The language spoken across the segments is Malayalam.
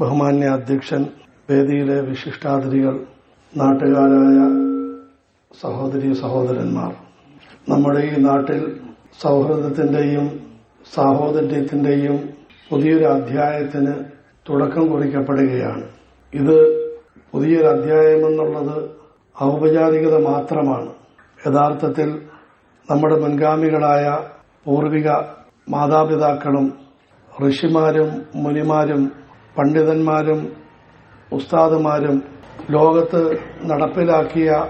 ബഹുമാന്യ അധ്യക്ഷൻ വേദിയിലെ വിശിഷ്ടാതിഥികൾ നാട്ടുകാരായ സഹോദരി സഹോദരന്മാർ. നമ്മുടെ ഈ നാട്ടിൽ സൗഹൃദത്തിന്റെയും സാഹോദര്യത്തിന്റെയും പുതിയൊരു അധ്യായത്തിന് തുടക്കം കുറിക്കപ്പെടുകയാണ്. ഇത് പുതിയൊരു അധ്യായമെന്നുള്ളത് ഔപചാരികത മാത്രമാണ്. യഥാർത്ഥത്തിൽ നമ്മുടെ മുൻഗാമികളായ പൂർവിക മാതാപിതാക്കളും ഋഷിമാരും മുനിമാരും പണ്ഡിതന്മാരും ഉസ്താദുമാരും ലോകത്ത് നടപ്പിലാക്കിയ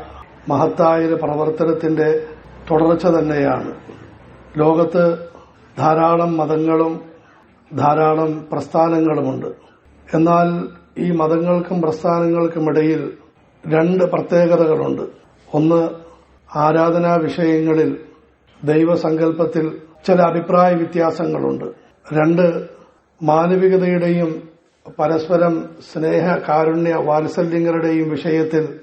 മഹത്തായ പ്രവർത്തനത്തിന്റെ തുടർച്ച തന്നെയാണ്. ലോകത്ത് ധാരാളം മതങ്ങളും ധാരാളം പ്രസ്ഥാനങ്ങളുമുണ്ട്. എന്നാൽ ഈ മതങ്ങൾക്കും പ്രസ്ഥാനങ്ങൾക്കുമിടയിൽ രണ്ട് പ്രത്യേകതകളുണ്ട്. ഒന്ന് ആരാധനാ വിഷയങ്ങളിൽ ദൈവസങ്കല്പത്തിൽ ചില അഭിപ്രായ വ്യത്യാസങ്ങളുണ്ട്. രണ്ട് മാനവികതയുടെയും പരസ്പരം സ്നേഹ കാരുണ്യ വാത്സല്യങ്ങളുടെയും വിഷയത്തിൽ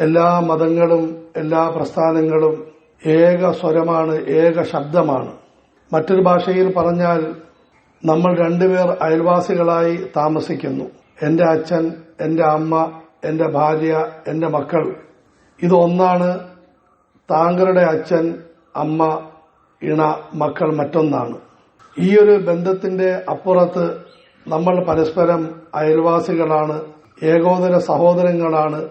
എല്ലാ മതങ്ങളും എല്ലാ പ്രസ്ഥാനങ്ങളും ഏക സ്വരമാണ് ഏക ശബ്ദമാണ്. മറ്റൊരു ഭാഷയിൽ പറഞ്ഞാൽ നമ്മൾ രണ്ടുപേർ അയൽവാസികളായി താമസിക്കുന്നു. എന്റെ അച്ഛൻ എന്റെ അമ്മ എന്റെ ഭാര്യ എന്റെ മക്കൾ. ഇതൊന്നാണ് താങ്കളുടെ അച്ഛൻ അമ്മ ഇണ മക്കൾ മറ്റൊന്നാണ്. ഈ ഒരു ബന്ധത്തിന്റെ അപ്പുറത്ത് നമ്മൾ പരസ്പരം അയൽവാസികളാണ് ഏകോദര സഹോദരങ്ങളാണ്.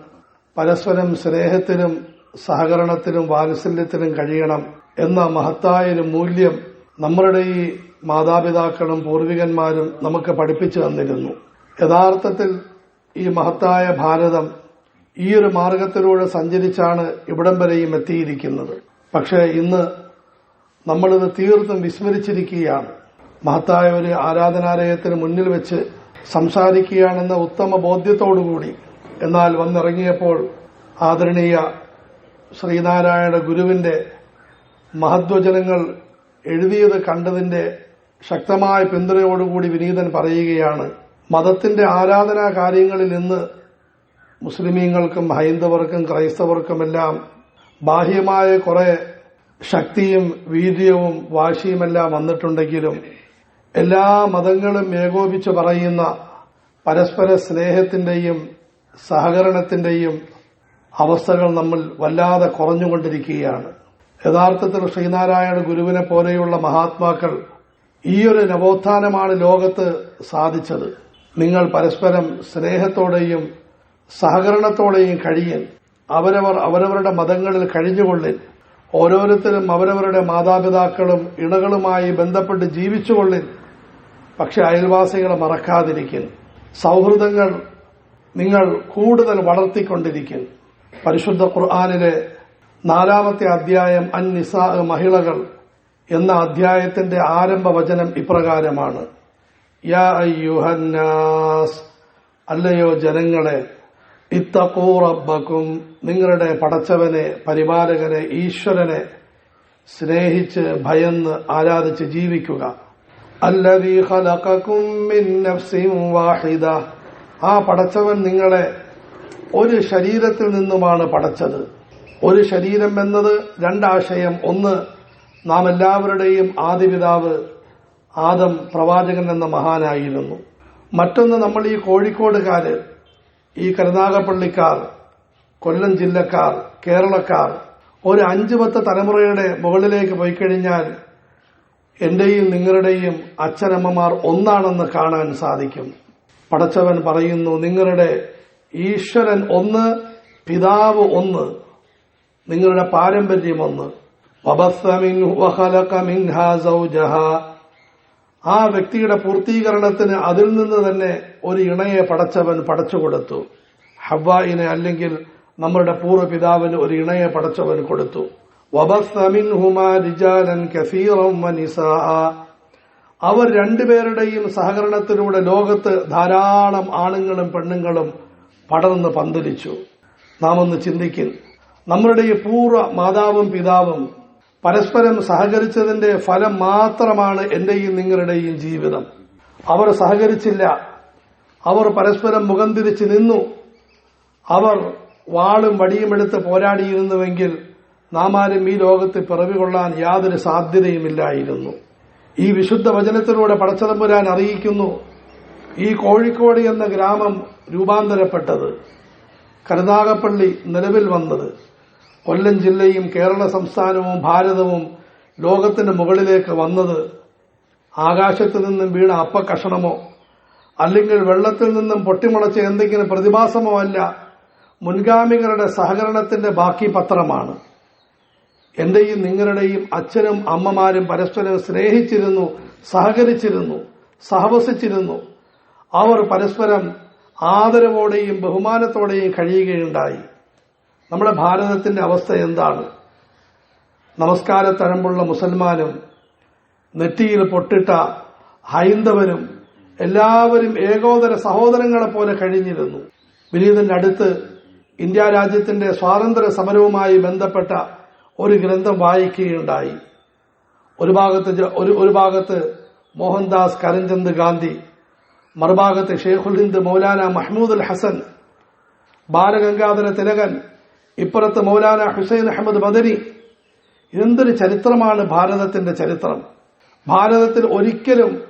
പരസ്പരം സ്നേഹത്തിനും സഹകരണത്തിനും വാത്സല്യത്തിനും കഴിയണം എന്ന മഹത്തായൊരു മൂല്യം നമ്മളുടെ ഈ മാതാപിതാക്കളും പൂർവികന്മാരും നമുക്ക് പഠിപ്പിച്ചു തന്നിരുന്നു. യഥാർത്ഥത്തിൽ ഈ മഹത്തായ ഭാരതം ഈ ഒരു മാർഗത്തിലൂടെ സഞ്ചരിച്ചാണ് ഇവിടം വരെയും എത്തിയിരിക്കുന്നത്. പക്ഷേ ഇന്ന് നമ്മളിത് തീർത്തും വിസ്മരിച്ചിരിക്കുകയാണ്. മഹത്തായ ഒരു ആരാധനാലയത്തിന് മുന്നിൽ വെച്ച് സംസാരിക്കുകയാണെന്ന ഉത്തമ ബോധ്യത്തോടുകൂടി. എന്നാൽ വന്നിറങ്ങിയപ്പോൾ ആദരണീയ ശ്രീനാരായണ ഗുരുവിന്റെ മഹത്വജനങ്ങൾ എഴുതിയത് കണ്ടതിന്റെ ശക്തമായ പിന്തുണയോടുകൂടി വിനീതൻ പറയുകയാണ് മതത്തിന്റെ ആരാധനാ കാര്യങ്ങളിൽ നിന്ന് മുസ്ലിമീങ്ങൾക്കും ഹൈന്ദവർക്കും ക്രൈസ്തവർക്കുമെല്ലാം ബാഹ്യമായ കുറെ ശക്തിയും വീര്യവും വാശിയുമെല്ലാം വന്നിട്ടുണ്ടെങ്കിലും എല്ലാ മതങ്ങളും ഏകോപിച്ച് പറയുന്ന പരസ്പര സ്നേഹത്തിന്റെയും സഹകരണത്തിന്റെയും അവസ്ഥകൾ നമ്മൾ വല്ലാതെ കുറഞ്ഞുകൊണ്ടിരിക്കുകയാണ്. യഥാർത്ഥത്തിൽ ശ്രീനാരായണ ഗുരുവിനെ പോലെയുള്ള മഹാത്മാക്കൾ ഈ ഒരു നവോത്ഥാനമാണ് ലോകത്ത് സാധിച്ചത്. നിങ്ങൾ പരസ്പരം സ്നേഹത്തോടെയും സഹകരണത്തോടെയും കഴിയൻ അവരവർ അവരവരുടെ മതങ്ങളിൽ കഴിഞ്ഞുകൊള്ളിൻ ഓരോരുത്തരും അവരവരുടെ മാതാപിതാക്കളും ഇണകളുമായി ബന്ധപ്പെട്ട് ജീവിച്ചുകൊള്ളിൻ പക്ഷെ അയൽവാസികളെ മറക്കാതിരിക്കൽ. സൗഹൃദങ്ങൾ നിങ്ങൾ കൂടുതൽ വളർത്തിക്കൊണ്ടിരിക്കൽ. പരിശുദ്ധ ഖുർആാനിലെ നാലാമത്തെ അധ്യായം അൻ നിസാ മഹിളകൾ എന്ന അധ്യായത്തിന്റെ ആരംഭ വചനം ഇപ്രകാരമാണ്. യാ അല്ലയോ ജനങ്ങളെ ഇത്തഖൂ റബ്ബക്കും നിങ്ങളുടെ പടച്ചവനെ പരിപാലകനെ ഈശ്വരനെ സ്നേഹിച്ച് ഭയന്ന് ആരാധിച്ച് ജീവിക്കുക. അല്ലദീ ഖലഖക്കും മിൻ നഫ്സിൻ വാഹിദ. ആ പടച്ചവൻ നിങ്ങളെ ഒരു ശരീരത്തിൽ നിന്നുമാണ് പടച്ചത്. ഒരു ശരീരം എന്നത് രണ്ടാശയം. ഒന്ന് നാം എല്ലാവരുടെയും ആദിപിതാവ് ആദം പ്രവാചകൻ എന്ന മഹാനായിരുന്നു. മറ്റൊന്ന് നമ്മൾ ഈ കോഴിക്കോടുകാര് ഈ കരുനാഗപ്പള്ളിക്കാർ കൊല്ലം ജില്ലക്കാർ കേരളക്കാർ ഒരു അഞ്ചു പത്ത് തലമുറയുടെ മുകളിലേക്ക് പോയി കഴിഞ്ഞാൽ എന്റെയും നിങ്ങളുടെയും അച്ഛനമ്മമാർ ഒന്നാണെന്ന് കാണാൻ സാധിക്കും. പടച്ചവൻ പറയുന്നു നിങ്ങളുടെ ഈശ്വരൻ ഒന്ന് പിതാവ് ഒന്ന് നിങ്ങളുടെ പാരമ്പര്യം ഒന്ന്. ആ വ്യക്തിയുടെ പൂർത്തീകരണത്തിന് അതിൽ നിന്ന് തന്നെ ഒരു ഇണയെ പടച്ചവൻ പടച്ചുകൊടുത്തു. ഹവ്വായിനെ അല്ലെങ്കിൽ നമ്മുടെ പൂർവ പിതാവിന് ഒരു ഇണയെ പടച്ചവൻ കൊടുത്തു. അവർ രണ്ടുപേരുടെയും സഹകരണത്തിലൂടെ ലോകത്ത് ധാരാളം ആണുങ്ങളും പെണ്ണുങ്ങളും പടർന്ന് പന്തലിച്ചു. നാം ഒന്ന് ചിന്തിക്കും നമ്മളുടെ ഈ പൂർവ മാതാവും പിതാവും പരസ്പരം സഹകരിച്ചതിന്റെ ഫലം മാത്രമാണ് എന്റെയും നിങ്ങളുടെയും ജീവിതം. അവർ സഹകരിച്ചില്ല. അവർ പരസ്പരം മുഖം തിരിച്ച് നിന്നു. അവർ വാളും വടിയും വടിയുമെടുത്ത് പോരാടിയിരുന്നുവെങ്കിൽ നാം ആരും ഈ ലോകത്ത് പിറവി കൊള്ളാൻ യാതൊരു സാധ്യതയുമില്ലായിരുന്നു. ഈ വിശുദ്ധ വചനത്തിലൂടെ പടച്ചതമ്പുരാൻ അറിയിക്കുന്നു. ഈ കോഴിക്കോട് എന്ന ഗ്രാമം രൂപാന്തരപ്പെട്ടത്. കരുനാഗപ്പള്ളി നിലവിൽ വന്നത്. കൊല്ലം ജില്ലയും കേരള സംസ്ഥാനവും ഭാരതവും ലോകത്തിന്റെ മുകളിലേക്ക് വന്നത് ആകാശത്തു നിന്നും വീണ അപ്പക്കഷണമോ അല്ലെങ്കിൽ വെള്ളത്തിൽ നിന്നും പൊട്ടിമുളച്ച എന്തെങ്കിലും പ്രതിഭാസമോ അല്ല മുൻഗാമികളുടെ സഹകരണത്തിന്റെ ബാക്കി പത്രമാണ്. എന്റെയും നിങ്ങളുടെയും അച്ഛനും അമ്മമാരും പരസ്പരം സ്നേഹിച്ചിരുന്നു സഹകരിച്ചിരുന്നു സഹവസിച്ചിരുന്നു. അവർ പരസ്പരം ആദരവോടെയും ബഹുമാനത്തോടെയും കഴിയുകയുണ്ടായി. നമ്മുടെ ഭാരതത്തിന്റെ അവസ്ഥ എന്താണ്? നമസ്കാര തഴമ്പുള്ള മുസൽമാനും നെറ്റിയിൽ പൊട്ടിട്ട ഹൈന്ദവനും എല്ലാവരും ഏകോദര സഹോദരങ്ങളെ പോലെ കഴിഞ്ഞിരുന്നു. വിനീതന്റെ അടുത്ത് ഇന്ത്യ രാജ്യത്തിന്റെ സ്വാതന്ത്ര്യ സമരവുമായി ബന്ധപ്പെട്ട ഒരു ഗ്രന്ഥം വായിക്കുകയുണ്ടായി. ഒരു ഭാഗത്ത് ഒരു ഭാഗത്ത് മോഹൻദാസ് കരംചന്ദ് ഗാന്ധി മറുഭാഗത്ത് ഷെയ്ഖുൽ ഹിന്ദ് മൗലാന മഹ്മൂദ് അൽ ഹസൻ ബാലഗംഗാധര തിലകൻ ഇപ്പുറത്ത് മൗലാന ഹുസൈൻ അഹമ്മദ് മദനി. എന്തൊരു ചരിത്രമാണ് ഭാരതത്തിന്റെ ചരിത്രം. ഭാരതത്തിൽ ഒരിക്കലും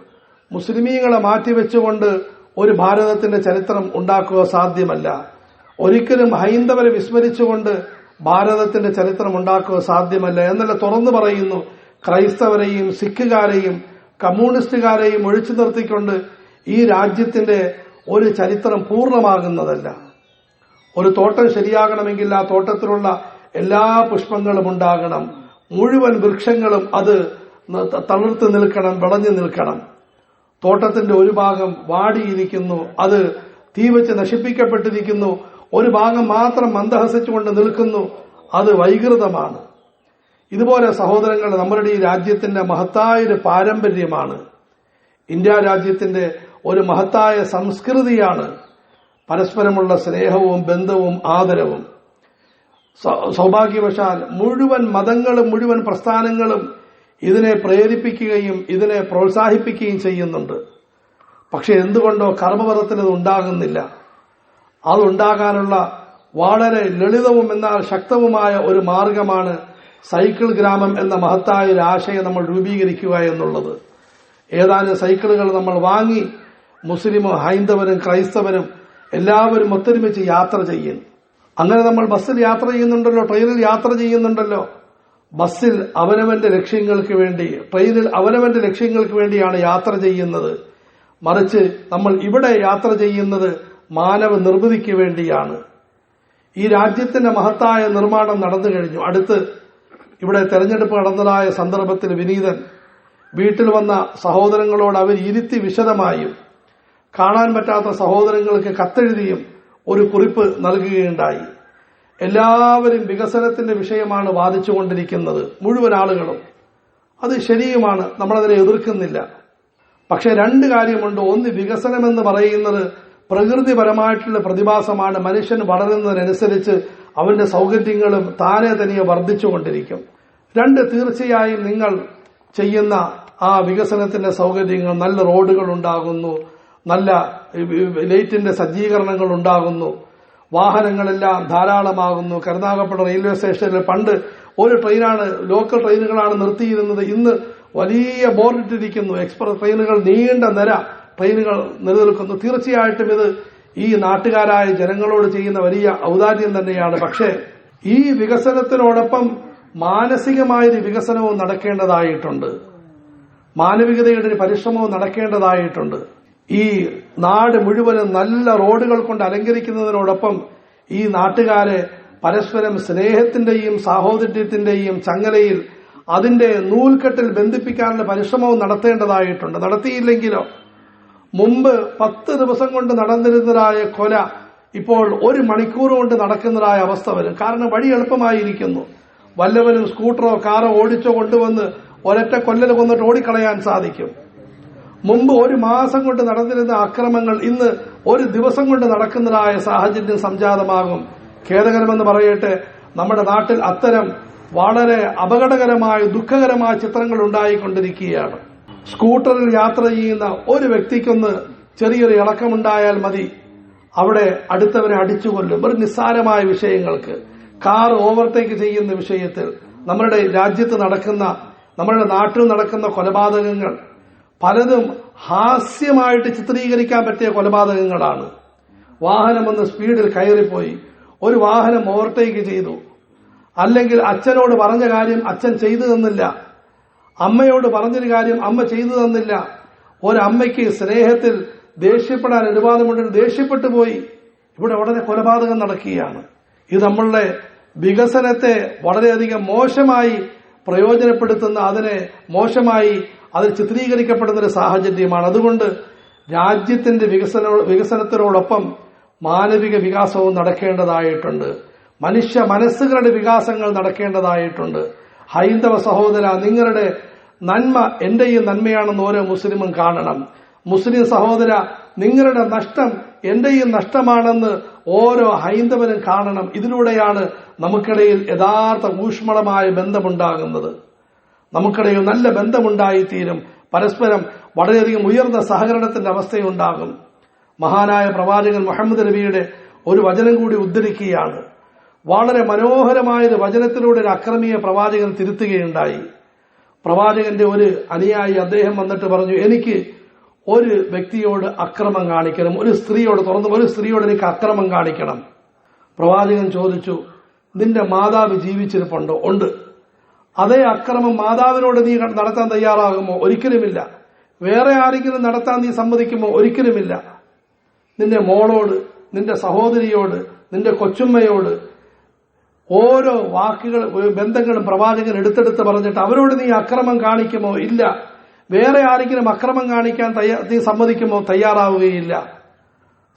മുസ്ലിമീങ്ങളെ മാറ്റിവെച്ചുകൊണ്ട് ഒരു ഭാരതത്തിന്റെ ചരിത്രം ഉണ്ടാക്കുക സാധ്യമല്ല. ഒരിക്കലും ഹൈന്ദവരെ വിസ്മരിച്ചുകൊണ്ട് ഭാരതത്തിന്റെ ചരിത്രം ഉണ്ടാക്കുക സാധ്യമല്ല എന്നല്ല തുറന്നു പറയുന്നു. ക്രൈസ്തവരെയും സിഖുകാരെയും കമ്മ്യൂണിസ്റ്റുകാരെയും ഒഴിച്ചു നിർത്തിക്കൊണ്ട് ഈ രാജ്യത്തിന്റെ ഒരു ചരിത്രം പൂർണമാകുന്നതല്ല. ഒരു തോട്ടം ശരിയാകണമെങ്കിൽ ആ തോട്ടത്തിലുള്ള എല്ലാ പുഷ്പങ്ങളും ഉണ്ടാകണം. മുഴുവൻ വൃക്ഷങ്ങളും അത് തളിർത്ത് നിൽക്കണം വിളഞ്ഞു നിൽക്കണം. തോട്ടത്തിന്റെ ഒരു ഭാഗം വാടിയിരിക്കുന്നു. അത് തീവച്ച് നശിപ്പിക്കപ്പെട്ടിരിക്കുന്നു. ഒരു ഭാഗം മാത്രം മന്ദഹസിച്ചുകൊണ്ട് നിൽക്കുന്നു അത് വൈകൃതമാണ്. ഇതുപോലെ സഹോദരങ്ങൾ നമ്മളുടെ ഈ രാജ്യത്തിന്റെ മഹത്തായ ഒരു പാരമ്പര്യമാണ്. ഇന്ത്യ രാജ്യത്തിന്റെ ഒരു മഹത്തായ സംസ്കൃതിയാണ്. പരസ്പരമുള്ള സ്നേഹവും ബന്ധവും ആദരവും. സൗഭാഗ്യവശാൽ മുഴുവൻ മതങ്ങളും മുഴുവൻ പ്രസ്ഥാനങ്ങളും ഇതിനെ പ്രേരിപ്പിക്കുകയും ഇതിനെ പ്രോത്സാഹിപ്പിക്കുകയും ചെയ്യുന്നുണ്ട്. പക്ഷെ എന്തുകൊണ്ടോ കർമ്മപഥത്തിൽ ഇത് ഉണ്ടാകുന്നില്ല. അതുണ്ടാകാനുള്ള വളരെ ലളിതവും എന്നാൽ ശക്തവുമായ ഒരു മാർഗമാണ് സൈക്കിൾ ഗ്രാമം എന്ന മഹത്തായ ഒരു ആശയം നമ്മൾ രൂപീകരിക്കുക എന്നുള്ളത്. ഏതാനും സൈക്കിളുകൾ നമ്മൾ വാങ്ങി മുസ്ലിമും ഹൈന്ദവനും ക്രൈസ്തവനും എല്ലാവരും ഒത്തൊരുമിച്ച് യാത്ര ചെയ്യും. അങ്ങനെ നമ്മൾ ബസ്സിൽ യാത്ര ചെയ്യുന്നുണ്ടല്ലോ ട്രെയിനിൽ യാത്ര ചെയ്യുന്നുണ്ടല്ലോ. ബസ്സിൽ അവനവന്റെ ലക്ഷ്യങ്ങൾക്ക് വേണ്ടി ട്രെയിനിൽ അവനവന്റെ ലക്ഷ്യങ്ങൾക്ക് വേണ്ടിയാണ് യാത്ര ചെയ്യുന്നത്. മറിച്ച് നമ്മൾ ഇവിടെ യാത്ര ചെയ്യുന്നത് മാനവ നിർമ്മിതിക്ക് വേണ്ടിയാണ്. ഈ രാജ്യത്തിന്റെ മഹത്തായ നിർമ്മാണം നടന്നു കഴിഞ്ഞു. അടുത്ത് ഇവിടെ തെരഞ്ഞെടുപ്പ് നടന്നതായ സന്ദർഭത്തിൽ വിനീതൻ വീട്ടിൽ വന്ന സഹോദരങ്ങളോട് അവർ ഇരുത്തി വിശദമായും കാണാൻ പറ്റാത്ത സഹോദരങ്ങൾക്ക് കത്തെഴുതിയും ഒരു കുറിപ്പ് നൽകുകയുണ്ടായി. എല്ലാവരും വികസനത്തിന്റെ വിഷയമാണ് വാദിച്ചുകൊണ്ടിരിക്കുന്നത്. മുഴുവൻ ആളുകളും അത് ശരിയുമാണ് നമ്മളതിനെ എതിർക്കുന്നില്ല. പക്ഷെ രണ്ട് കാര്യമുണ്ട്. ഒന്ന് വികസനം എന്ന് പറയുന്നത് പ്രകൃതിപരമായിട്ടുള്ള പ്രതിഭാസമാണ് മനുഷ്യൻ വളരുന്നതിനനുസരിച്ച് അവന്റെ സൗകര്യങ്ങളും താനെ തനിയെ വർദ്ധിച്ചുകൊണ്ടിരിക്കും. രണ്ട് തീർച്ചയായും നിങ്ങൾ ചെയ്യുന്ന ആ വികസനത്തിന്റെ സൗകര്യങ്ങൾ നല്ല റോഡുകൾ ഉണ്ടാകുന്നു നല്ല ലൈറ്റിന്റെ സജ്ജീകരണങ്ങൾ ഉണ്ടാകുന്നു വാഹനങ്ങളെല്ലാം ധാരാളമാകുന്നു. കരുനാഗപ്പുഴ റെയിൽവേ സ്റ്റേഷനിൽ പണ്ട് ഒരു ട്രെയിനാണ് ലോക്കൽ ട്രെയിനുകളാണ് നിർത്തിയിരുന്നത്. ഇന്ന് വലിയ ബോർഡിട്ടിരിക്കുന്നു. എക്സ്പ്രസ് ട്രെയിനുകൾ നീണ്ട നിര ട്രെയിനുകൾ നിലനിൽക്കുന്നു. തീർച്ചയായിട്ടും ഇത് ഈ നാട്ടുകാരായ ജനങ്ങളോട് ചെയ്യുന്ന വലിയ ഔദാര്യം തന്നെയാണ്. പക്ഷേ ഈ വികസനത്തിനോടൊപ്പം മാനസികമായൊരു വികസനവും നടക്കേണ്ടതായിട്ടുണ്ട്. മാനവികതയുടെ ഒരു പരിശ്രമവും നടക്കേണ്ടതായിട്ടുണ്ട്. ഈ നാട് മുഴുവനും നല്ല റോഡുകൾ കൊണ്ട് അലങ്കരിക്കുന്നതിനോടൊപ്പം ഈ നാട്ടുകാരെ പരസ്പരം സ്നേഹത്തിന്റെയും സാഹോദര്യത്തിന്റെയും ചങ്ങലയിൽ അതിന്റെ നൂൽക്കെട്ടിൽ ബന്ധിപ്പിക്കാനുള്ള പരിശ്രമവും നടത്തേണ്ടതായിട്ടുണ്ട്. നടത്തിയില്ലെങ്കിലോ? മുമ്പ് പത്ത് ദിവസം കൊണ്ട് നടന്നിരുന്നതായ കൊല ഇപ്പോൾ ഒരു മണിക്കൂർ കൊണ്ട് നടക്കുന്നതായ അവസ്ഥ വരും. കാരണം വഴി എളുപ്പമായിരിക്കുന്നു. വല്ലവരും സ്കൂട്ടറോ കാറോ ഓടിച്ചോ കൊണ്ടുവന്ന് ഒരൊറ്റ കൊല്ലൽ കൊന്നിട്ട് ഓടിക്കളയാൻ സാധിക്കും. മുമ്പ് ഒരു മാസം കൊണ്ട് നടന്നിരുന്ന അക്രമങ്ങൾ ഇന്ന് ഒരു ദിവസം കൊണ്ട് നടക്കുന്നതായ സാഹചര്യം സംജാതമാകും. ഖേദകരമെന്ന് പറയട്ടെ നമ്മുടെ നാട്ടിൽ അത്തരം വളരെ അപകടകരമായ ദുഃഖകരമായ ചിത്രങ്ങൾ ഉണ്ടായിക്കൊണ്ടിരിക്കുകയാണ്. സ്കൂട്ടറിൽ യാത്ര ചെയ്യുന്ന ഒരു വ്യക്തിക്കൊന്ന് ചെറിയൊരു ഇളക്കമുണ്ടായാൽ മതി. അവിടെ അടുത്തവരെ അടിച്ചു കൊല്ലും ഒരു നിസ്സാരമായ വിഷയങ്ങൾക്ക്. കാർ ഓവർടേക്ക് ചെയ്യുന്ന വിഷയത്തിൽ നമ്മുടെ രാജ്യത്ത് നടക്കുന്ന നമ്മുടെ നാട്ടിൽ നടക്കുന്ന കൊലപാതകങ്ങൾ പലതും ഹാസ്യമായിട്ട് ചിത്രീകരിക്കാൻ പറ്റിയ കൊലപാതകങ്ങളാണ്. വാഹനം ഒന്ന് സ്പീഡിൽ കയറിപ്പോയി. ഒരു വാഹനം ഓവർടേക്ക് ചെയ്തു. അല്ലെങ്കിൽ അച്ഛനോട് പറഞ്ഞ കാര്യം അച്ഛൻ ചെയ്തു തന്നില്ല. അമ്മയോട് പറഞ്ഞൊരു കാര്യം അമ്മ ചെയ്തു തന്നില്ല. ഒരമ്മയ്ക്ക് സ്നേഹത്തിൽ ദേഷ്യപ്പെടാൻ അനുവാദമുണ്ടെങ്കിൽ ദേഷ്യപ്പെട്ടു പോയി. ഇവിടെ വളരെ കൊലപാതകം നടക്കുകയാണ്. ഇത് നമ്മളുടെ വികസനത്തെ വളരെയധികം മോശമായി പ്രയോജനപ്പെടുത്തുന്ന അതിനെ മോശമായി അതിൽ ചിത്രീകരിക്കപ്പെടുന്ന ഒരു സാഹചര്യമാണ്. അതുകൊണ്ട് രാജ്യത്തിന്റെ വികസന വികസനത്തിനോടൊപ്പം മാനവിക വികാസവും നടക്കേണ്ടതായിട്ടുണ്ട്. മനുഷ്യ മനസ്സുകളുടെ വികാസങ്ങൾ നടക്കേണ്ടതായിട്ടുണ്ട്. ഹൈന്ദവ സഹോദര നിങ്ങളുടെ നന്മ എന്റെയും നന്മയാണെന്ന് ഓരോ മുസ്ലിമും കാണണം. മുസ്ലിം സഹോദര നിങ്ങളുടെ നഷ്ടം എന്റെയും നഷ്ടമാണെന്ന് ഓരോ ഹൈന്ദവനും കാണണം. ഇതിലൂടെയാണ് നമുക്കിടയിൽ യഥാർത്ഥ ഊഷ്മളമായ ബന്ധമുണ്ടാകുന്നത്. നമുക്കിടയിൽ നല്ല ബന്ധമുണ്ടായിത്തീരും. പരസ്പരം വളരെയധികം ഉയർന്ന സഹകരണത്തിന്റെ അവസ്ഥയുണ്ടാകും. മഹാനായ പ്രവാചകൻ മുഹമ്മദ് നബിയുടെ ഒരു വചനം കൂടി ഉദ്ധരിക്കുകയാണ്. വളരെ മനോഹരമായ ഒരു വചനത്തിലൂടെ ഒരു അക്രമിയെ പ്രവാചകൻ തിരുത്തുകയുണ്ടായി. പ്രവാചകന്റെ ഒരു അനുയായി അദ്ദേഹം വന്നിട്ട് പറഞ്ഞു എനിക്ക് ഒരു വ്യക്തിയോട് അക്രമം കാണിക്കണം ഒരു സ്ത്രീയോട് തുറന്നു ഒരു സ്ത്രീയോട് എനിക്ക് അക്രമം കാണിക്കണം. പ്രവാചകൻ ചോദിച്ചു നിന്റെ മാതാവ് ജീവിച്ചിരിപ്പുണ്ടോ? ഉണ്ട്. അതേ അക്രമം മാതാവിനോട് നീ നടത്താൻ തയ്യാറാകുമോ? ഒരിക്കലുമില്ല. വേറെ ആരെങ്കിലും നടത്താൻ നീ സമ്മതിക്കുമോ? ഒരിക്കലുമില്ല. നിന്റെ മോളോട് നിന്റെ സഹോദരിയോട് നിന്റെ കൊച്ചുമ്മയോട് ഓരോ വാക്കുകൾ ബന്ധങ്ങളും പ്രവാചകൻ എടുത്തെടുത്ത് പറഞ്ഞിട്ട് അവരോട് നീ അക്രമം കാണിക്കുമോ? ഇല്ല. വേറെ ആരെങ്കിലും അക്രമം കാണിക്കാൻ നീ സമ്മതിക്കുമോ? തയ്യാറാവുകയില്ല.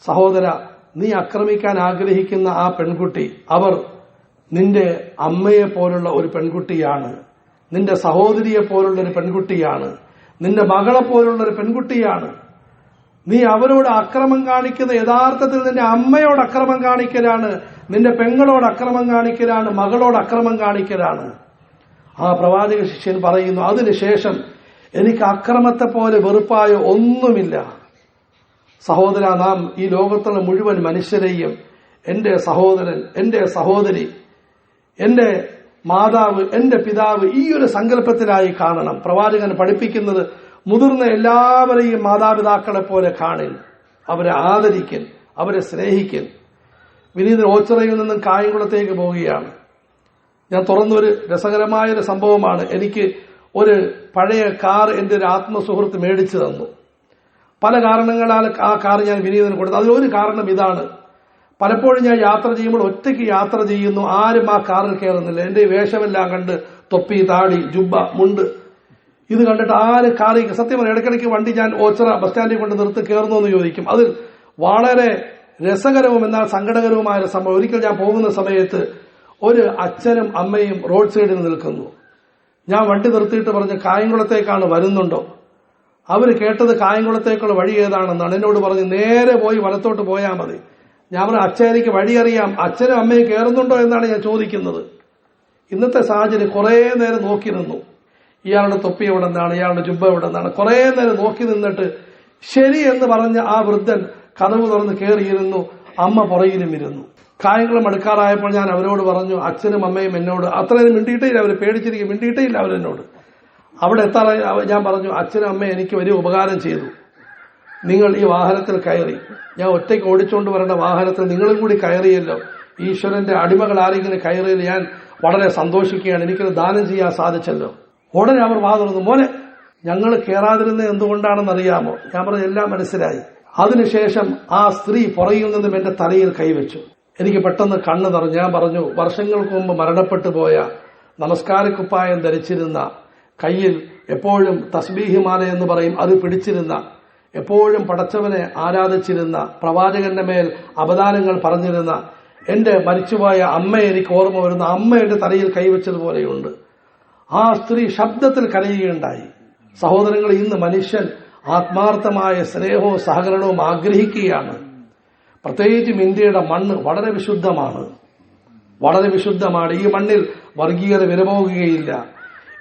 സഹോദര നീ ആക്രമിക്കാൻ ആഗ്രഹിക്കുന്ന ആ പെൺകുട്ടി അവർ നിന്റെ അമ്മയെ പോലുള്ള ഒരു പെൺകുട്ടിയാണ്. നിന്റെ സഹോദരിയെ പോലുള്ള ഒരു പെൺകുട്ടിയാണ്. നിന്റെ മകളെ പോലുള്ള ഒരു പെൺകുട്ടിയാണ്. നീ അവരോട് അക്രമം കാണിക്കുന്ന യഥാർത്ഥത്തിൽ നിന്റെ അമ്മയോട് അക്രമം കാണിക്കലാണ് നിന്റെ പെങ്ങളോട് അക്രമം കാണിക്കലാണ് മകളോട് അക്രമം കാണിക്കലാണ്. ആ പ്രവാചക ശിഷ്യൻ പറയുന്നു അതിനുശേഷം എനിക്ക് അക്രമത്തെ പോലെ വെറുപ്പായ ഒന്നുമില്ല. സഹോദര നാം ഈ ലോകത്തുള്ള മുഴുവൻ മനുഷ്യരെയും എന്റെ സഹോദരൻ എന്റെ സഹോദരി എന്റെ മാതാവ് എന്റെ പിതാവ് ഈ ഒരു സങ്കല്പത്തിലായി കാണണം. പ്രവാചകൻ പഠിപ്പിക്കുന്നത് മുതിർന്ന എല്ലാവരെയും മാതാപിതാക്കളെ പോലെ കാണിൽ. അവരെ ആദരിക്കൽ അവരെ സ്നേഹിക്കൽ. വിനീതൻ ഓച്ചിറയിൽ നിന്നും കായംകുളത്തേക്ക് പോവുകയാണ്. ഞാൻ തുറന്നൊരു രസകരമായ ഒരു സംഭവമാണ്. എനിക്ക് ഒരു പഴയ കാർ എന്റെ ഒരു ആത്മസുഹൃത്ത് മേടിച്ചു തന്നു. പല കാരണങ്ങളാൽ ആ കാർ ഞാൻ വിനീതന് കൊടുത്തു. അതിലൊരു കാരണം ഇതാണ്. പലപ്പോഴും ഞാൻ യാത്ര ചെയ്യുമ്പോൾ ഒറ്റയ്ക്ക് യാത്ര ചെയ്യുന്നു. ആരും ആ കാറിൽ കയറുന്നില്ല. എന്റെ വേഷമെല്ലാം കണ്ട് തൊപ്പി താടി ജുബ മുണ്ട് ഇത് കണ്ടിട്ട് ആര് കാറി സത്യം പറഞ്ഞാൽ ഇടയ്ക്കിടയ്ക്ക് വണ്ടി ഞാൻ ഓച്ചറ ബസ് സ്റ്റാൻഡിൽ കൊണ്ട് നിർത്തി കയറുന്നു എന്ന് ചോദിക്കും. അതിൽ വളരെ രസകരവും എന്നാൽ സങ്കടകരവുമായ ഒരു സംഭവം. ഒരിക്കൽ ഞാൻ പോകുന്ന സമയത്ത് ഒരു അച്ഛനും അമ്മയും റോഡ് സൈഡിൽ നിൽക്കുന്നു. ഞാൻ വണ്ടി നിർത്തിയിട്ട് പറഞ്ഞ് കായംകുളത്തേക്കാണ് വരുന്നുണ്ടോ? അവർ കേട്ടത് കായംകുളത്തേക്കുള്ള വഴി ഏതാണെന്നാണ്. എന്നോട് പറഞ്ഞ് നേരെ പോയി വലത്തോട്ട് പോയാൽ മതി. ഞാൻ പറഞ്ഞു അച്ഛൻ എനിക്ക് വഴി അറിയാം. അച്ഛനും അമ്മയും കയറുന്നുണ്ടോ എന്നാണ് ഞാൻ ചോദിക്കുന്നത്. ഇന്നത്തെ സാഹചര്യം കുറേ നേരം നോക്കി നിന്നു ഇയാളുടെ തൊപ്പി എവിടെ നിന്നാണ് ഇയാളുടെ ജുബ എവിടെ നിന്നാണ് കുറേ നേരം നോക്കി നിന്നിട്ട് ശരി എന്ന് പറഞ്ഞ ആ വൃദ്ധൻ കഥവ് തുറന്ന് കയറിയിരുന്നു അമ്മ പുറകിലും ഇരുന്നു. കായങ്ങൾ മടുക്കാറായപ്പോൾ ഞാൻ അവരോട് പറഞ്ഞു അച്ഛനും അമ്മയും എന്നോട് അത്രയും മിണ്ടിയിട്ടേ ഇല്ല അവർ പേടിച്ചിരിക്കും മിണ്ടിയിട്ടേ ഇല്ല അവരെന്നോട് അവിടെ എത്താറായി ഞാൻ പറഞ്ഞു അച്ഛനും അമ്മയും എനിക്ക് വലിയ ഉപകാരം ചെയ്തു. നിങ്ങൾ ഈ വാഹനത്തിൽ കയറി ഞാൻ ഒറ്റയ്ക്ക് ഓടിച്ചുകൊണ്ട് വരേണ്ട വാഹനത്തിൽ നിങ്ങളും കൂടി കയറിയല്ലോ. ഈശ്വരന്റെ അടിമകൾ ആരെങ്കിലും കയറിയത് ഞാൻ വളരെ സന്തോഷിക്കുകയാണ് എനിക്കത് ദാനം ചെയ്യാൻ സാധിച്ചല്ലോ. ഉടനെ അവർ വാ തുറന്നു. മോനെ ഞങ്ങൾ കയറാതിരുന്നത് എന്തുകൊണ്ടാണെന്ന് അറിയാമോ ഞാൻ പറഞ്ഞ എല്ലാം മനസ്സിലായി. അതിനുശേഷം ആ സ്ത്രീ പുറകിൽ നിന്നും എന്റെ തലയിൽ കൈവച്ചു. എനിക്ക് പെട്ടെന്ന് കണ്ണു നിറഞ്ഞു. ഞാൻ പറഞ്ഞു വർഷങ്ങൾക്ക് മുമ്പ് മരണപ്പെട്ടു പോയ നമസ്കാരക്കുപ്പായം ധരിച്ചിരുന്ന കയ്യിൽ എപ്പോഴും തസ്ബീഹിമാല എന്ന് പറയും അത് പിടിച്ചിരുന്ന എപ്പോഴും പടച്ചവനെ ആരാധിച്ചിരുന്ന പ്രവാചകന്റെ മേൽ അപദാനങ്ങൾ പറഞ്ഞിരുന്ന എന്റെ മരിച്ചുപോയ അമ്മ എനിക്ക് ഓർമ്മ വരുന്ന അമ്മ എന്റെ തലയിൽ കൈവച്ചതുപോലെയുണ്ട്. ആ സ്ത്രീ ശബ്ദത്തിൽ കരയുകയുണ്ടായി. സഹോദരങ്ങൾ ഇന്ന് മനുഷ്യൻ ആത്മാർത്ഥമായ സ്നേഹവും സഹകരണവും ആഗ്രഹിക്കുകയാണ്. പ്രത്യേകിച്ചും ഇന്ത്യയുടെ മണ്ണ് വളരെ വിശുദ്ധമാണ്. വളരെ വിശുദ്ധമാണ്. ഈ മണ്ണിൽ വർഗീയത വിലപോകുകയില്ല.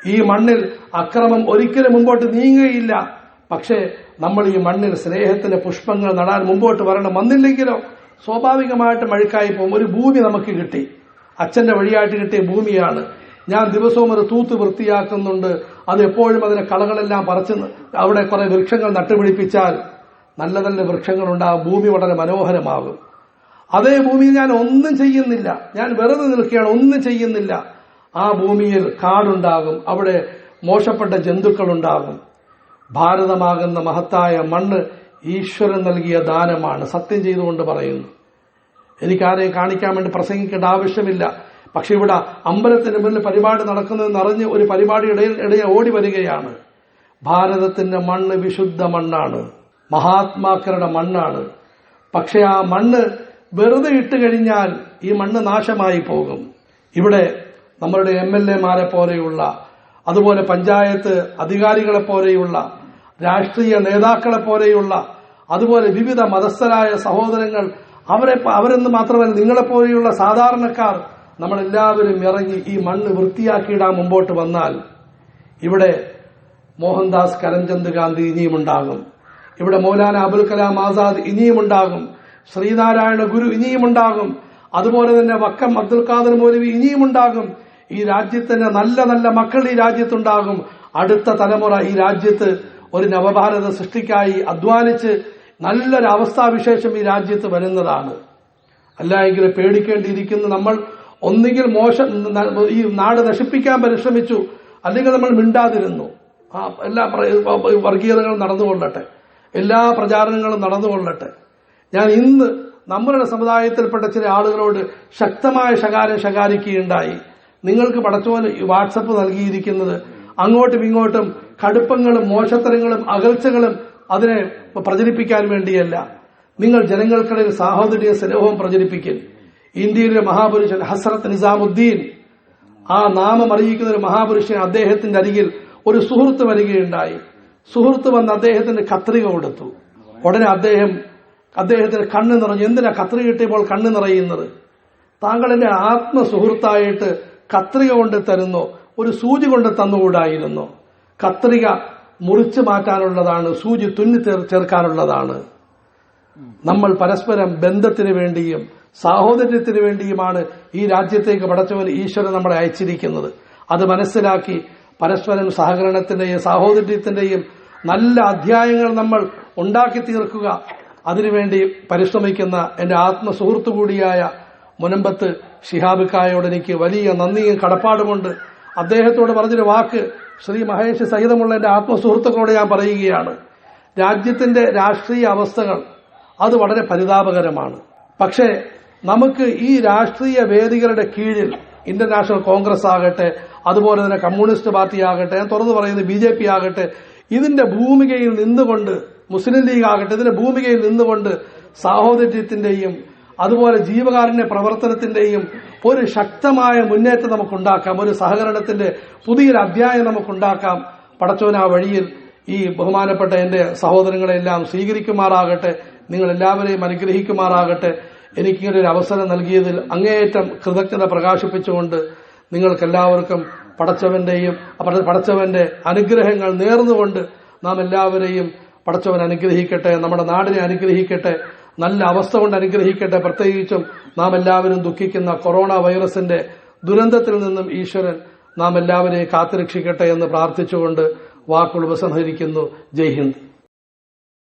ഈ മണ്ണിൽ അക്രമം ഒരിക്കലും മുമ്പോട്ട് നീങ്ങുകയില്ല. പക്ഷേ നമ്മൾ ഈ മണ്ണിൽ സ്നേഹത്തിന്റെ പുഷ്പങ്ങൾ നടാൻ മുമ്പോട്ട് വരണം വന്നില്ലെങ്കിലോ സ്വാഭാവികമായിട്ട് മഴക്കായി പോകും. ഒരു ഭൂമി നമുക്ക് കിട്ടി. അച്ഛന്റെ വഴിയായിട്ട് കിട്ടിയ ഭൂമിയാണ്. ഞാൻ ദിവസവും ഒരു തൂത്ത് വൃത്തിയാക്കുന്നുണ്ട്. അത് എപ്പോഴും അതിനെ കളകളെല്ലാം പറിച്ച് അവിടെ കുറെ വൃക്ഷങ്ങൾ നട്ടുപിടിപ്പിച്ചാൽ നല്ല നല്ല വൃക്ഷങ്ങൾ ആ ഭൂമി വളരെ മനോഹരമാകും. അതേ ഭൂമിയിൽ ഞാൻ ഒന്നും ചെയ്യുന്നില്ല. ഞാൻ വെറുതെ നിൽക്കുകയാണ് ഒന്നും ചെയ്യുന്നില്ല. ആ ഭൂമിയിൽ കാടുണ്ടാകും അവിടെ മോശപ്പെട്ട ജന്തുക്കളുണ്ടാകും. ഭാരതമാകുന്ന മഹത്തായ മണ്ണ് ഈശ്വരൻ നൽകിയ ദാനമാണ് സത്യം ചെയ്തുകൊണ്ട് പറയുന്നു. എനിക്കാരെയും കാണിക്കാൻ വേണ്ടി പ്രസംഗിക്കേണ്ട ആവശ്യമില്ല. പക്ഷെ ഇവിടെ അമ്പലത്തിന് മുന്നിൽ പരിപാടി നടക്കുന്നതെന്ന് അറിഞ്ഞ് ഒരു പരിപാടി ഇടയിൽ ഇടയെ ഓടി വരികയാണ്. ഭാരതത്തിന്റെ മണ്ണ് വിശുദ്ധ മണ്ണാണ്. മഹാത്മാക്കളുടെ മണ്ണാണ്. പക്ഷെ ആ മണ്ണ് വെറുതെ ഇട്ട് കഴിഞ്ഞാൽ ഈ മണ്ണ് നാശമായി പോകും. ഇവിടെ നമ്മളുടെ എം എൽ എമാരെ പോലെയുള്ള അതുപോലെ പഞ്ചായത്ത് അധികാരികളെ പോലെയുള്ള രാഷ്ട്രീയ നേതാക്കളെ പോലെയുള്ള അതുപോലെ വിവിധ മതസ്ഥരായ സഹോദരങ്ങൾ അവരെ അവരെന്ന് മാത്രമല്ല നിങ്ങളെപ്പോലെയുള്ള സാധാരണക്കാർ നമ്മളെല്ലാവരും ഇറങ്ങി ഈ മണ്ണ് വൃത്തിയാക്കിയിടാൻ മുമ്പോട്ട് വന്നാൽ ഇവിടെ മോഹൻദാസ് കരംചന്ദ് ഗാന്ധി ഇനിയുമുണ്ടാകും ഇവിടെ മൗലാന അബുൽ കലാം ആസാദ് ഇനിയുമുണ്ടാകും ശ്രീനാരായണ ഗുരു ഇനിയുമുണ്ടാകും അതുപോലെ തന്നെ വക്കം അബ്ദുൽ ഖാദർ മൗലവി ഇനിയുമുണ്ടാകും ഈ രാജ്യത്തിന് നല്ല നല്ല മക്കൾ ഈ രാജ്യത്തുണ്ടാകും. അടുത്ത തലമുറ ഈ രാജ്യത്ത് ഒരു നവഭാരത സൃഷ്ടിക്കായി അധ്വാനിച്ച് നല്ലൊരു അവസ്ഥാവിശേഷം ഈ രാജ്യത്ത് വരുന്നതാണ്. അല്ല എങ്കിൽ പേടിക്കേണ്ടിയിരിക്കുന്ന നമ്മൾ ഒന്നുകിൽ മോശം ഈ നാട് നശിപ്പിക്കാൻ പരിശ്രമിച്ചു അല്ലെങ്കിൽ നമ്മൾ മിണ്ടാതിരുന്നു. ആ എല്ലാ വർഗീയതകളും നടന്നുകൊള്ളട്ടെ. എല്ലാ പ്രചാരണങ്ങളും നടന്നുകൊള്ളട്ടെ. ഞാൻ ഇന്ന് നമ്മുടെ സമുദായത്തിൽപ്പെട്ട ചില ആളുകളോട് ശക്തമായ ശകാരം ശകാരിക്കുകയുണ്ടായി. നിങ്ങൾക്ക് പടച്ചോന് ഈ വാട്സപ്പ് നൽകിയിരിക്കുന്നത് അങ്ങോട്ടും ഇങ്ങോട്ടും കടുപ്പങ്ങളും മോശത്തരങ്ങളും അകൽച്ചകളും അതിനെ പ്രചരിപ്പിക്കാൻ വേണ്ടിയല്ല. നിങ്ങൾ ജനങ്ങൾക്കിടയിൽ സാഹോദര്യ സ്നേഹവും പ്രചരിപ്പിക്കും ഇന്ത്യയിലെ മഹാപുരുഷൻ ഹസ്രത്ത് നിസാമുദ്ദീൻ ആ നാമം അറിയിക്കുന്ന ഒരു മഹാപുരുഷൻ അദ്ദേഹത്തിന്റെ അരികിൽ ഒരു സുഹൃത്ത് വരികയുണ്ടായി. സുഹൃത്ത് വന്ന് അദ്ദേഹത്തിന് കത്രിക കൊടുത്തു. ഉടനെ അദ്ദേഹം അദ്ദേഹത്തിന് കണ്ണ് നിറഞ്ഞു. എന്തിനാ കത്രിക കിട്ടിയപ്പോൾ കണ്ണ് നിറയുന്നത്? താങ്കൾ എന്റെ ആത്മസുഹൃത്തായിട്ട് കത്രിക കൊണ്ട് തരുന്നു ഒരു സൂചി കൊണ്ട് തന്നുകൂടായിരുന്നു. കത്രിക മുറിച്ചു മാറ്റാനുള്ളതാണ് സൂചി തുന്നി ചേർക്കാനുള്ളതാണ്. നമ്മൾ പരസ്പരം ബന്ധത്തിന് വേണ്ടിയും സാഹോദര്യത്തിന് വേണ്ടിയുമാണ് ഈ രാജ്യത്തേക്ക് പടച്ചവൻ ഈശ്വരൻ നമ്മളെ അയച്ചിരിക്കുന്നത്. അത് മനസ്സിലാക്കി പരസ്പരം സഹകരണത്തിന്റെയും സാഹോദര്യത്തിന്റെയും നല്ല അധ്യായങ്ങൾ നമ്മൾ ഉണ്ടാക്കി തീർക്കുക. അതിനുവേണ്ടി പരിശ്രമിക്കുന്ന എന്റെ ആത്മസുഹൃത്തു കൂടിയായ മുനമ്പത്ത് ഷിഹാബിക്കായോട് എനിക്ക് വലിയ നന്ദിയും കടപ്പാടുമുണ്ട്. അദ്ദേഹത്തോട് പറഞ്ഞൊരു വാക്ക് ശ്രീ മഹേഷ് സഹിതമുള്ള എന്റെ ആത്മസുഹൃത്തുക്കളോട് ഞാൻ പറയുകയാണ്. രാജ്യത്തിന്റെ രാഷ്ട്രീയ അവസ്ഥകൾ അത് വളരെ പരിതാപകരമാണ്. പക്ഷേ നമുക്ക് ഈ രാഷ്ട്രീയ വേദികളുടെ കീഴിൽ ഇന്ത്യൻ നാഷണൽ കോൺഗ്രസ് ആകട്ടെ അതുപോലെ തന്നെ കമ്മ്യൂണിസ്റ്റ് പാർട്ടി ആകട്ടെ ഞാൻ തുറന്നു പറയുന്നത് ബി ജെ പി ആകട്ടെ ഇതിന്റെ ഭൂമികയിൽ നിന്നുകൊണ്ട് മുസ്ലിം ലീഗ് ആകട്ടെ ഇതിന്റെ ഭൂമികയിൽ നിന്നുകൊണ്ട് സാഹോദര്യത്തിന്റെയും അതുപോലെ ജീവകാരുണ്യ പ്രവർത്തനത്തിന്റെയും ഒരു ശക്തമായ മുന്നേറ്റം നമുക്കുണ്ടാക്കാം ഒരു സഹകരണത്തിന്റെ പുതിയൊരു അധ്യായം നമുക്കുണ്ടാക്കാം. പടച്ചോൻ ആ വഴിയിൽ ഈ ബഹുമാനപ്പെട്ട എന്റെ സഹോദരങ്ങളെല്ലാം സ്വീകരിക്കുമാറാകട്ടെ നിങ്ങൾ എല്ലാവരെയും അനുഗ്രഹിക്കുമാറാകട്ടെ. എനിക്കിങ്ങനെ ഒരു അവസരം നൽകിയതിൽ അങ്ങേയറ്റം കൃതജ്ഞത പ്രകാശിപ്പിച്ചുകൊണ്ട് നിങ്ങൾക്കെല്ലാവർക്കും പടച്ചവന്റെയും പടച്ചവന്റെ അനുഗ്രഹങ്ങൾ നേർന്നുകൊണ്ട് നാം എല്ലാവരെയും പടച്ചവൻ അനുഗ്രഹിക്കട്ടെ നമ്മുടെ നാടിനെ അനുഗ്രഹിക്കട്ടെ നല്ല അവസ്ഥ കൊണ്ട് അനുഗ്രഹിക്കട്ടെ. പ്രത്യേകിച്ചും നാം എല്ലാവരും ദുഃഖിക്കുന്ന കൊറോണ വൈറസിന്റെ ദുരന്തത്തിൽ നിന്നും ഈശ്വരൻ നാം എല്ലാവരെയും കാത്തുരക്ഷിക്കട്ടെ എന്ന് പ്രാർത്ഥിച്ചുകൊണ്ട് വാക്കുകൾ ഉപസംഹരിക്കുന്നു. ജയ് ഹിന്ദ്.